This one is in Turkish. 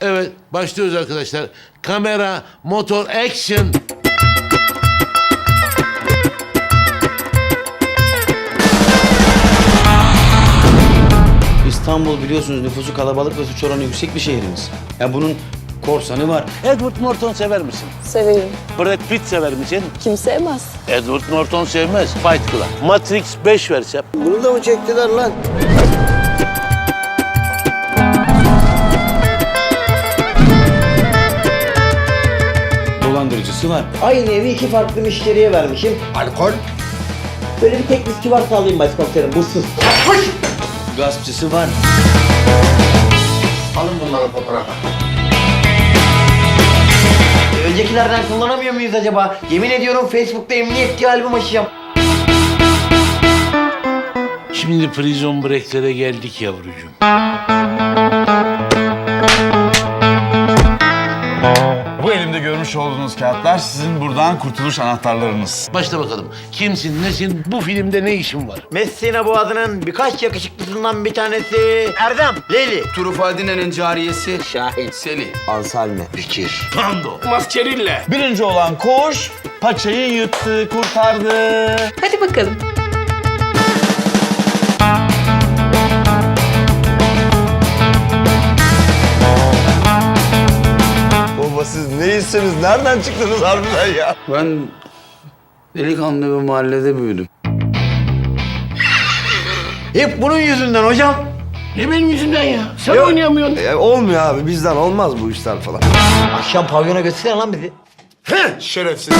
Evet, başlıyoruz arkadaşlar. Kamera, motor, action. İstanbul biliyorsunuz nüfusu kalabalık ve suç oranı yüksek bir şehrimiz. Ya bunun korsanı var. Edward Norton sever misin? Severim. Brad Pitt sever misin? Kim sevmez? Edward Norton sevmez. Fight Club. Matrix 5 versem. Bunu da mı çektiler lan? Dolandırıcısı var. Aynı evi iki farklı müşteriye vermişim. Alkol. Böyle bir tek viski varsa alayım başkomiserim. Buzsuz. Gaspçısı var. Alın bunları fotoğrafa. Öncekilerden kullanamıyor muyuz acaba? Yemin ediyorum Facebook'ta emniyet diye albüm açacağım. Şimdi Prison Break'lere geldik yavrucuğum. Görmüş olduğunuz kağıtlar sizin buradan kurtuluş anahtarlarınız. Başla bakalım. Kimsin, nesin, bu filmde ne işin var? Messina Boğazı'nın birkaç yakışıklısından bir tanesi Erdem, Leyli, Trufadine'nin cariyesi Şahin, Seli. Ansalme. Fikir. Pando. Birinci olan koş, paçayı yıttı, kurtardı. Hadi bakalım. Neysiniz? Nereden çıktınız harbiden ya? Ben delikanlı bir mahallede büyüdüm. Hep bunun yüzünden hocam. Ne benim yüzümden ya? Sen oynayamıyorsun. E, olmuyor abi bizden olmaz bu işler falan. Akşam pavyona götürsene lan bizi. Şerefsiz.